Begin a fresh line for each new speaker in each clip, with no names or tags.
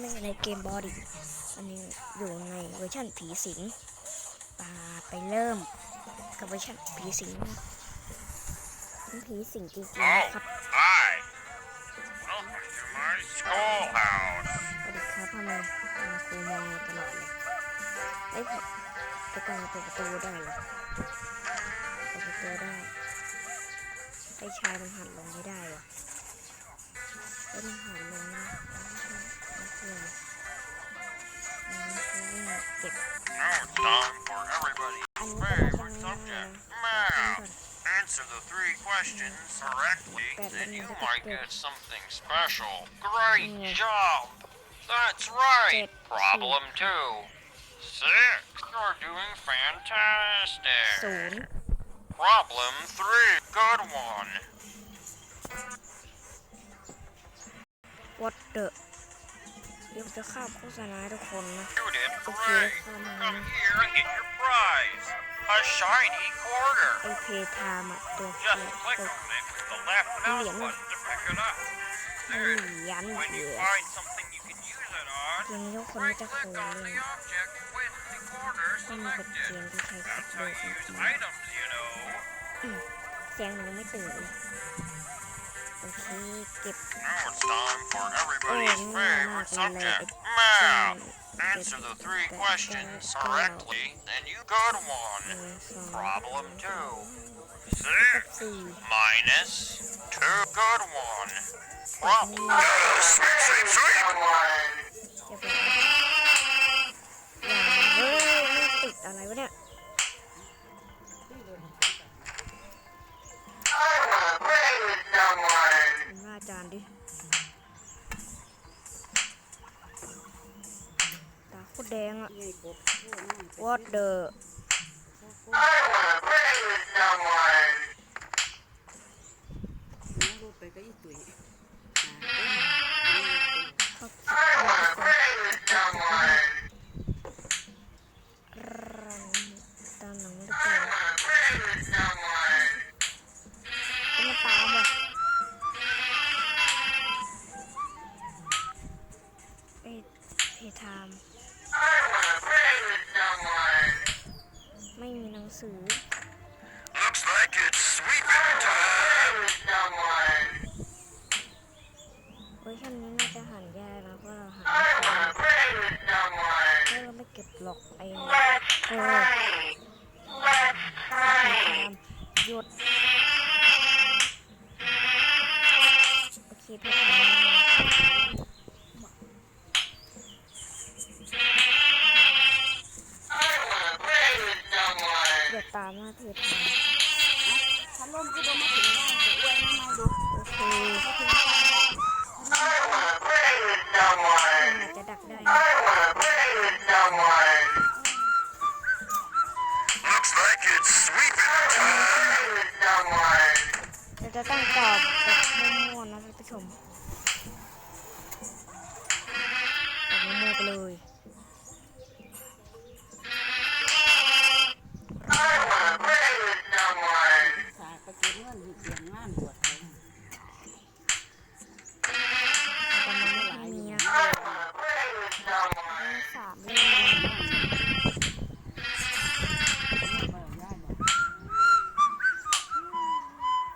ไม่ใช่ในเกมบอดี้อันนี้อยู่ในเวอร์ชันผีสิงปาไปเริ่มกับเวอร์ชันผีสิงนะเป็นผีสิงจริงๆนะครับ
Hi. Welcome to my schoolhouse.
สวัสดีครับทำไมมาครูมองเราตลอดเลยเอ้ยไปก่อนเปิดประตูได้เหรอเปิดประตูได้ไอ้ชายมันหันลงไม่ได้วะไอ้มันหัน
Now it's time for everybody's favorite subject, math. Answer the three questions correctly, then you might get something special. Great job! That's right! Problem two. Six, you're doing fantastic! Problem three, good one.
What the? ดี๋ยวจะข้ามโฆษณาให้ทุกคนนะ
You did
Okay,
great.
come on.
Come here and get your prize. A shiny quarter.
ไอเพทามอะตัวเกี
Just
ย
click
ตัว
on it with the left mouse
Liền.
button to pick it up.
เห
There.
รียญ
When
เหรี
you
ยญ
find something you can use it on,
เกมนี้ทุกคนไม่
right
จะเคย
click on
เล่น
the object with the quarter
มันเป็นเก
selected.
มที่ใช้กับ
That's
เด็
how
ก
you use
มาก
items, you know.
เสียงมันยังไม่ตื่นเลย โอเคเก็บ
Now it's time for everybody's
Oh,
favorite
no,
subject,
no,
math.
no.
Answer the three
Get-
questions
get-
correctly, and you good
ห
one.
นึ่งสอง
Problem two.
กับ
Six
สี่
minus two. Good one. Problem.
อย่าไปอย่าเฮ้ยมันติดอะไรวะเนี่ย ต สือ
Looks like it's sweeping time.
เวอร์ชันนี้น่าจะหันยากนะเพราะเราหันไม่เป็นถ้าเราไม่เก็บหลอกไอ้เออเพทามหยุดโอเคเพทามอย่า ตามน้าเพทาม
ถ้าล่มก็ต้องมาถึงบ้านจะอวยมามาดู
โอเค
ก็ถึงบ้นแล้ว
อาจจะดักได้เราจะต้งตอบแบบมั่วๆนะท่านผู้ชมตอบมั่วไปเลย
สา
มเล่ม
ไม่ได้บอก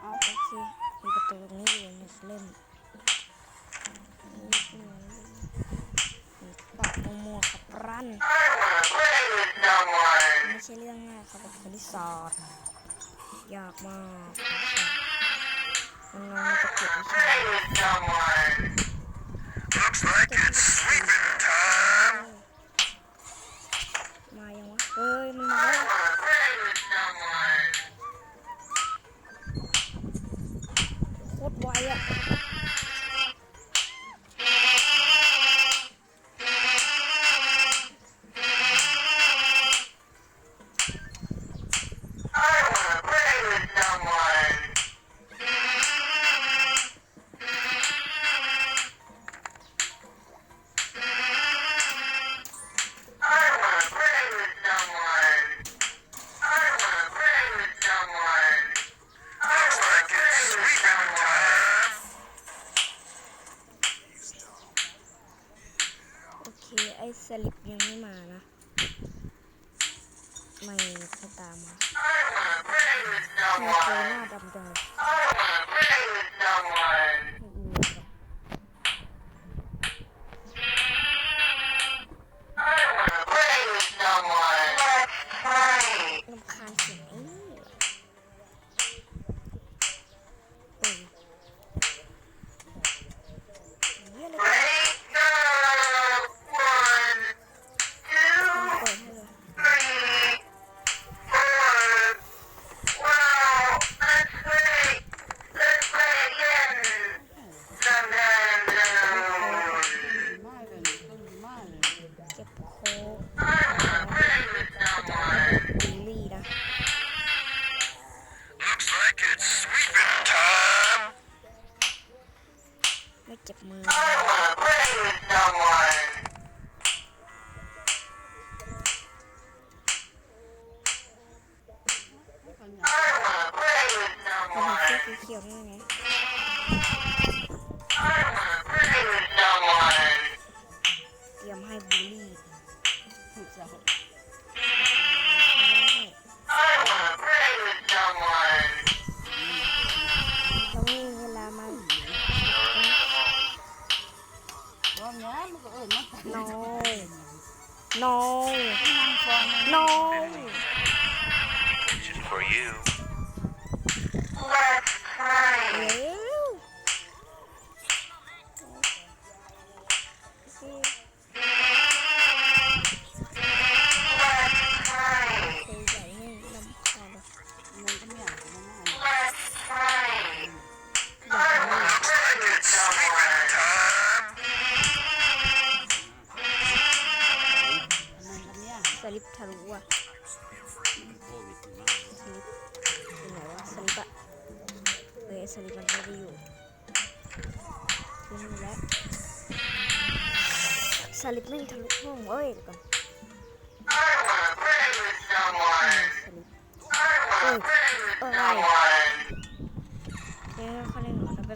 เอา
โอเคมีประตูตรงนี้อยู่หนึ่งเล่มนี่คือตอบมั่วๆครับรันไม่ใช่เรื่องง่ายครับเป็นคณิตศาสตร์ยากมากน้องๆจะเก็บวิชา คตรไวอะ สลิปยังไม่มานะ ไม่ค่อยตามมาทำไมเจอหน้าดำจังเลำคาญเสียง สื้อเขียวๆนั่นไงเตรียมให้บูลลี่
ถูกใจ
ต้องมีเวลามา
ว่าเนี้ยมันก็เอิญมัน
no no
นั่งฟัง
no
Just for you.
เ Salip
time.
มันก็เนี่ย
สลิปทะลุอะ สลิปมันไม่ได้อยู่ทิ้งแล้วสลิปไม่ทะลุห้องเอ้ยก่อนสลิปเอ้ยอะไรแล้วคะแน